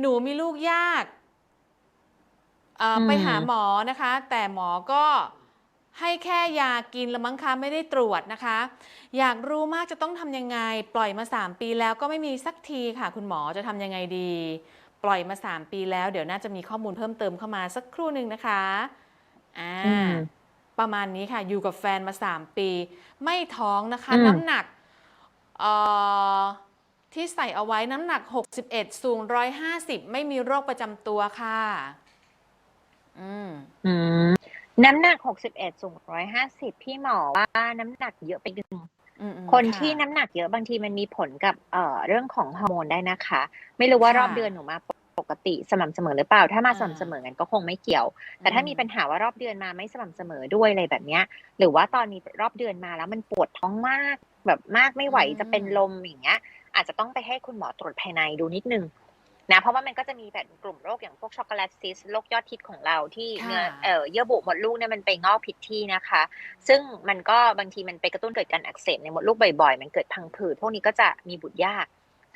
หนูมีลูกยากเอ่ออมไปหาหมอนะคะ แต่หมอก็ให้แค่ยากินละมั้งคะไม่ได้ตรวจนะคะ อยากรู้มากจะต้องทำยังไง ปล่อยมา 3 ปีแล้วก็ไม่มีสักทีค่ะ คุณหมอจะทำยังไงดี ปล่อยมา 3 ปีแล้ว เดี๋ยวน่าจะมีข้อมูลเพิ่มเติมเข้ามาสักครู่หนึ่งนะคะอ่าอืมประมาณนี้ค่ะ อยู่กับแฟนมา 3 ปี ไม่ท้องนะคะอืมน้ำหนักเอ่อ ที่ใส่เอาไว้น้ำหนัก 61 สูง 150 ไม่มีโรคประจำตัวค่ะ อืม อืม น้ำหนัก 61 สูง 150 พี่หมอว่าน้ำหนักเยอะไปดึงอืมอืมคนะที่น้ำหนักเยอะบางทีมันมีผลกับเอ่อเรื่องของฮอร์โมนได้นะคะ ไม่รู้ว่าค่ะรอบเดือนหนูมาปกติสม่ำเสมอหรือเปล่า ถ้ามาอ่าสม่ำเสมอกันก็คงไม่เกี่ยว แต่ถ้ามีปัญอืหาว่ารอบเดือนมาไม่สม่ำเสมอด้วยอะไรแบบเนี้ย หรือว่าตอนนี้รอบเดือนมาแล้วมันปวดท้องมากแบบมากไม่ไหวอืมจะเป็นลมอย่างเงี้ย อาจจะต้องไปให้คุณหมอตรวจภายในดูนิดนึงนะเพราะว่ามันก็จะมีแบบกลุ่มโรคอย่างพวกช็อกโกแลตซิสโรคยอดฮิตของเราที่เนื้อค่ะเอ่อเยื่อบุมดลูกเนี่ยมันไปงอกผิดที่นะคะ ซึ่งมันก็บางทีมันไปกระตุ้นเกิดการอักเสบในมดลูกบ่อยๆ มันเกิดพังผืดพวกนี้ก็จะมีบุตรยาก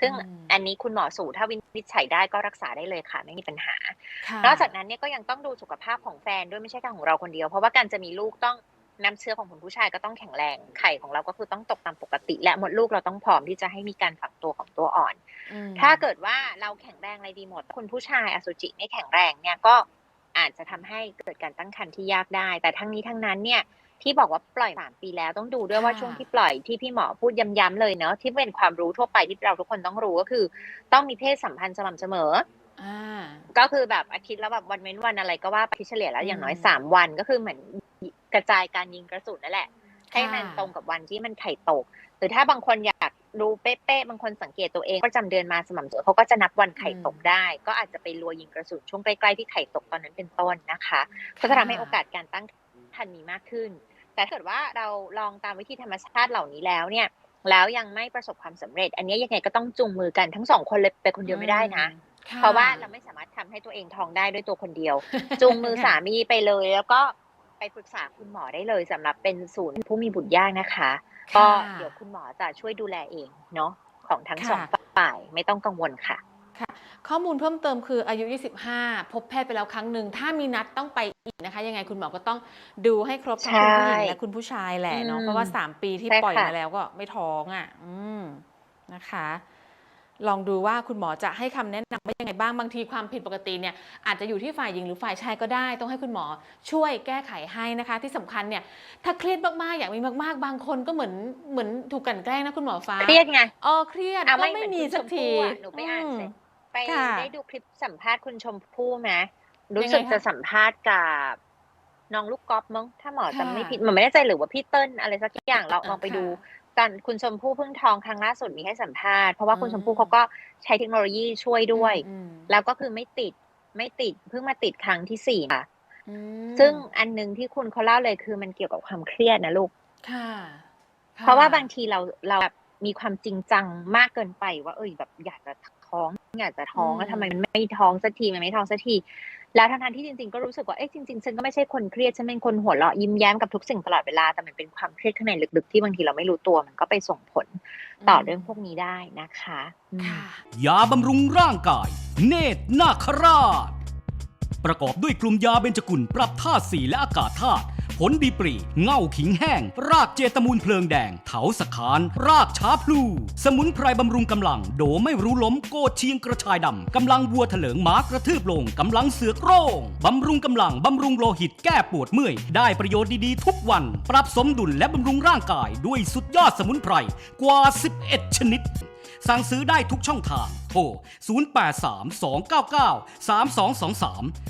ซึ่งอืมอันนี้คุณหมอสูถ้าวินิจฉัยได้ก็รักษาได้เลยค่ะ ไม่มีปัญหาค่ะนอกจากนั้นเนี่ยก็ยังต้องดูสุขภาพของแฟนด้วยไม่ใช่แค่ของเราคนเดียว เพราะว่าการจะมีลูกต้อง น้ำเชื้อของคุณผู้ชายก็ต้องแข็งแรงไข่ของเราก็คือต้องตกตามปกติ และมดลูกเราต้องพร้อมที่จะให้มีการฝังตัวของตัวอ่อนอืมถ้าเกิดว่าเราแข็งแรงอะไรดีหมด คุณผู้ชายอสุจิไม่แข็งแรงเนี่ยก็อาจจะทำให้เกิดการตั้งครรภ์ที่ยากได้ แต่ทั้งนี้ทั้งนั้นเนี่ยที่บอกว่าปล่อยสามปีแล้วต้องดูด้วยว่าค่ะช่วงที่ปล่อยที่พี่หมอพูดย้ำๆเลยเนาะที่เป็นความรู้ทั่วไปที่เราทุกคนต้องรู้ก็คือ ต้องมีเพศสัมพันธ์สม่ำเสมออ่าก็คือแบบอาทิตย์ละแบบวันเว้นวันอะไรก็ว่าไปเฉลี่ยแล้วอย่างน้อยอืมสามวันก็คือเหมือน กระจายการยิงกระสุนนั่นแหละ ให้มันค่ะตรงกับวันที่มันไข่ตก หรือถ้าบางคนอยากรู้เป๊ะๆบางคนสังเกตตัวเองประจำเดือนมาสม่ำเสมอเขาก็จะนับวันไข่ตกได้ ก็อาจจะไปรัวยิงกระสุนช่วงใกล้ๆที่ไข่ตกตอนนั้นเป็นต้นนะคะก็จะทำให้โอกาสการตั้งครรภ์มีมากขึ้น แต่ถ้าเกิดว่าเราลองตามวิธีธรรมชาติเหล่านี้แล้วเนี่ย แล้วยังไม่ประสบความสำเร็จ อันนี้ยังไงก็ต้องจูงมือกันทั้งสองคนเลยไปคนเดียวไม่ได้นะ ค่เพราะว่าเราไม่สามารถทำให้ตัวเองท้องได้ด้วยตัวคนเดียว จูงมือสามีไปเลย แล้วก็ ไปปรึกษาคุณหมอได้เลยสำหรับเป็นศูนย์ผู้มีบุตรยากนะคะ ก็ค่ะเดี๋ยวคุณหมอจะช่วยดูแลเองเนาะของทั้งค่ะสองฝ่ายไม่ต้องกังวลค่ะ ข้อมูลเพิ่มเติมคืออายุ 25 พบแพทย์ไปแล้วครั้งหนึ่ง ถ้ามีนัดต้องไปอีกนะคะ ยังไงคุณหมอก็ต้องดูให้ครบทั้งคุณผู้หญิงใช่และคุณผู้ชายแหละเนาะอืมเพราะว่า 3 ปีที่ใช่ปล่อยค่ะมาแล้วก็ไม่ท้องอะ อืมนะคะ ลองดูว่าคุณหมอจะให้คำแนะนำว่ายังไงบ้างบางทีความผิดปกติเนี่ยอาจจะอยู่ที่ฝ่ายหญิงหรือฝ่ายชายก็ได้ ต้องให้คุณหมอช่วยแก้ไขให้นะคะ ที่สำคัญเนี่ยถ้าเครียดมากๆอยากมีมากๆ บางคนก็เหมือนเหมือนถูกกลันแกล้งนะคุณหมอฟ้าเครียดไงเออเครียดเอาก็ไม่ไม่เหมือนมีคุณสักชมทีพู่อะหนูไปอ่านมเสร็จไปค่ะได้ดูคลิปสัมภาษณ์คุณชมพู่ไหมรู้ยังไงสึกคะจะสัมภาษณ์กับน้องลูกกอล์ฟมั้งถ้าหมอค่ะจำไม่ผิดหมอไม่แน่ใจหรือว่าพี่เติ้ลอะไรสักอย่างลองอ่าลองไปค่ะดูกันคุณชมพู่เพิ่งท้องครั้งล่าสุดมีให้สัมภาษณ์เพราะว่าคุณอืมชมพู่เขาก็ใช้เทคโนโลยีช่วยด้วยอืมแล้วก็คือไม่ติดไม่ติดเพิ่งมาติดครั้งที่สี่ค่ะอืมซึ่งอันหนึงที่คุณเขาเล่าเลยคือมันเกี่ยวกับความเครียดนะลูกค่ะ เพราะว่าบางทีเราเราแบบมีความจริงจังมากเกินไปว่า เอยแบบอยากจะ ท้องอยากจะท้องแล้วทำไมมันไม่ท้องสักทีมันไม่ท้องสักทีแล้วทั้งๆที่จริงๆก็รู้สึกว่าเอ๊ะจริงๆฉันก็ไม่ใช่คนเครียดฉันเป็นคนหัวเราะยิ้มแย้มกับทุกสิ่งตลอดเวลาแต่มันเป็นความเครียดข้างในลึกๆที่บางทีเราไม่รู้ตัวมันก็ไปส่งผลต่อเรื่องพวกนี้ได้นะคะอืมค่ะยาบำรุงร่างกาย เนตรนาคราช ประกอบด้วยกลุ่มยาเบญจกุลปรับธาตุสีและอากาศธาตุผ ลดีปรีเง่าขิงแห้ง รากเจตมูลเพลิงแดง เถาสะคาน รากช้าพลู สมุนไพรบำรุงกำลัง โดไม่รู้ล้มโกดเชียงกระชายดำกำลังวัวเถลิงม้ากระทืบลงกำลังเสือกโร่งบำรุงกำลังบำรุงโลหิตแก้ปวดเมื่อย ได้ประโยชน์ดีๆ ทุกวัน ปรับสมดุลและบำรุงร่างกาย ด้วยสุดยอดสมุนไพรกว่า 11 ชนิด สั่งซื้อได้ทุกช่องทาง โทร 0832993223